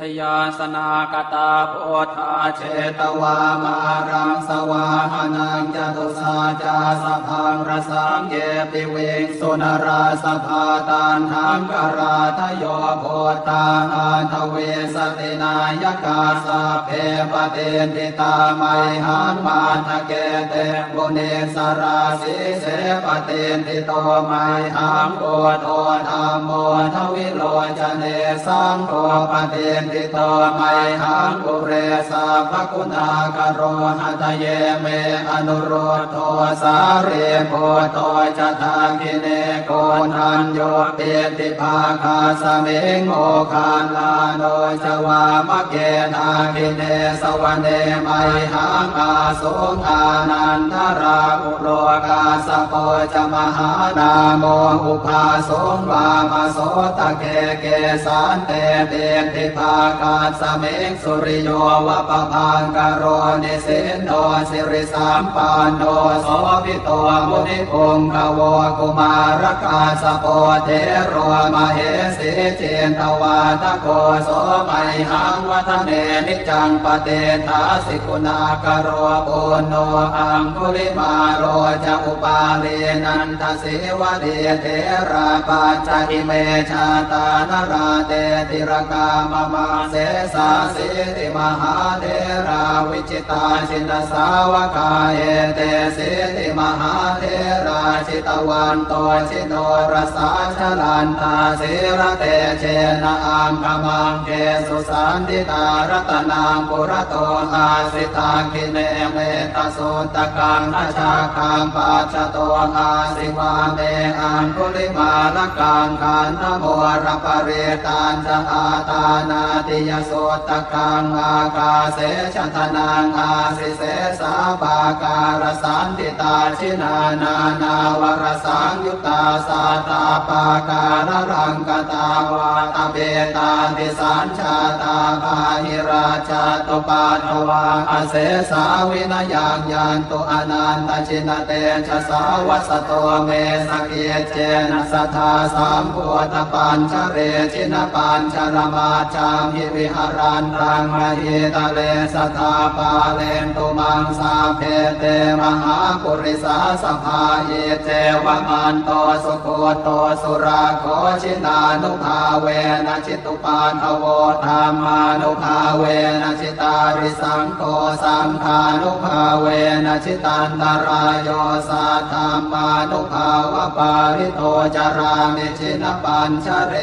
ชยาสนากตาโพธาเชตวามารังสวาหานังจตุสาจาสพังรสังเยปิเวงสุนราสภาตานทังกราทโยโพตาอาทเวสตินายกาสาเพปเตนติตาไมหังมาทะเกเตบุเนสราสีเสปเตนติโตไมหังโอโทธรรมโมทวิโลจเนสังโฆปเตนติโตไมหังปุเรสาภคุณากโรหัตเยเมอนุโรธโทสาเรโพโตจะทาคิเนโกนันโยเปติภาคาสเมงโอคานลาโนจวามะเกนาคิเนสวเนไมหังอาสุงอานันทราอุโลกาสโปจมหานาโมอุภาสงวามาโสตะเกเกสานเตเตติภาคาสเมงสุริโยวะปะพังกโรนิสินโนสิริสามปานโนโสภิโตมุนิพงกวกุมารกาสโปเทโรมเหสีเจนตวาทโกโสไมหังวัฒเนนิจังปเตทาสิกุณากโรปุโนอังคุลิมาโรจะอุปาเลนันทสิวะเดเทราปัจจิเมชาตานราเตติรกามมาเสสาสิติมหาเทราวิจิตาชินสาวกาเอเตสิติมหาเทราชิตวันโตชิโนรสาชลันตาสิระเตเชนะอังคมังเกสุสันติตารัตนางปุระโตอาสิตาคิเนเมตโสตกังนาชาคังปัจจโตอาสิวาเมอังคุลิมาลกังขันธโมรปเรตานจะอาตานาติยโสตกังอากาเสชทนังอาสิเสสาปาการสันติตาชินานานาวรสังยุตตาสาตาปาการรังกตาวาตเบตาติสัญชาตาภาหิราชาตุปาทวาอเสสาวินยังยันตุอนันตชินเตชะสาวัสโตเมสเกเจนะสัทธาสามพุทธปัญชเรชินปัญชรมาจาหิวิหารันตังมหิตะเลสัทธาปาเลนตุมังสาเพเตมหาปุริสาสภาเยเจวมันโตสุโคโตสุราโคชินานุภาเวนะจิตุปาทโวธรรมานุภาเวนะจิตาริสังโฆสังฆานุภาเวนะจิตันตรายโยสัทธามานุภาวะปาริโตจารามิชินปัญชเร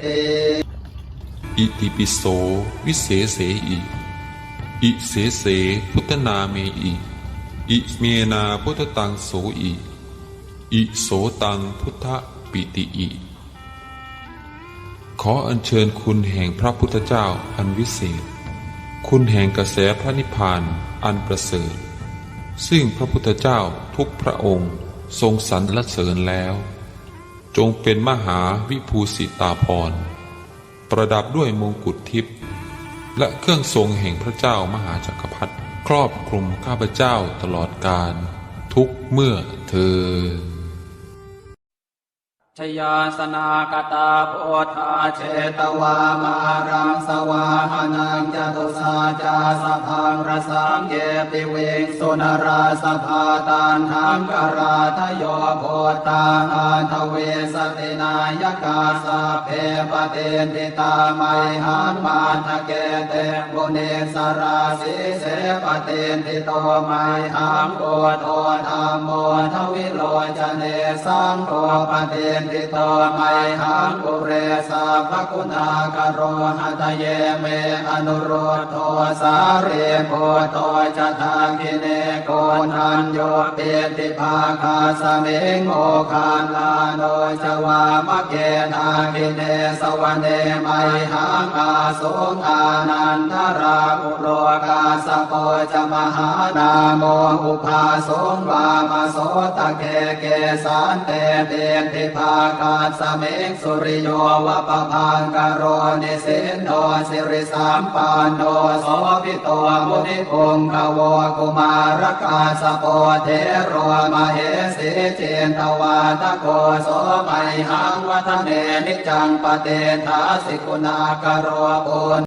เอ อิติปิโสวิเศษเสอิอิเสเสพุทธนาเมอิอิเมนาพุทธตังโสอิอิโสตังพุทธปิติอิ ขออัญเชิญคุณแห่งพระพุทธเจ้าอันวิเศษ คุณแห่งกระแสพระนิพพานอันประเสริฐ ซึ่งพระพุทธเจ้าทุกพระองค์ทรงสรรเสริญแล้ว จงเป็นมหาวิภูสิตาภรณ์ ประดับด้วยมงกุฎทิพย์และเครื่องทรงแห่งพระเจ้ามหาจักรพรรดิครอบคลุมข้าพเจ้าตลอดกาลทุกเมื่อเธอ ชยาสนากตาโพธาเชตวามารังสวาหานังจตุสาจาสพังรสังเยปิเวงสุนราสภาตานทังกราทโยโพตาอาทเวสตินายกาสาเพปเตนติตาไมหังมาทะเกเตบุเนสราสีเสปเตนติโตไมหังโอโทธรรมโมทวิโลจเนสังโฆปเตติโตไมหังปุเรสาภคุณากโรหัตเยเมอนุโรธโทสาเรโพโตจะทาคิเนโกนันโยเปติภาคาสเมงโอคานลาโนจวามะเกนาคิเนสวเนไมหังอาสุงอานันทราอุโลกาสโปจะมหานาโมอุภาสงวามาโสตะเกเกสานเตเตติภาากาศเมงสุริโยวะปะพังกโรนิสินโนสิริสามปานโนโสภิโตมุนิพงกวกุมารกาสโปเทโรมเหสีเจนตวาตโกโสไมหังวัฒเนนิจังปเตทาสิกุณากโรโอน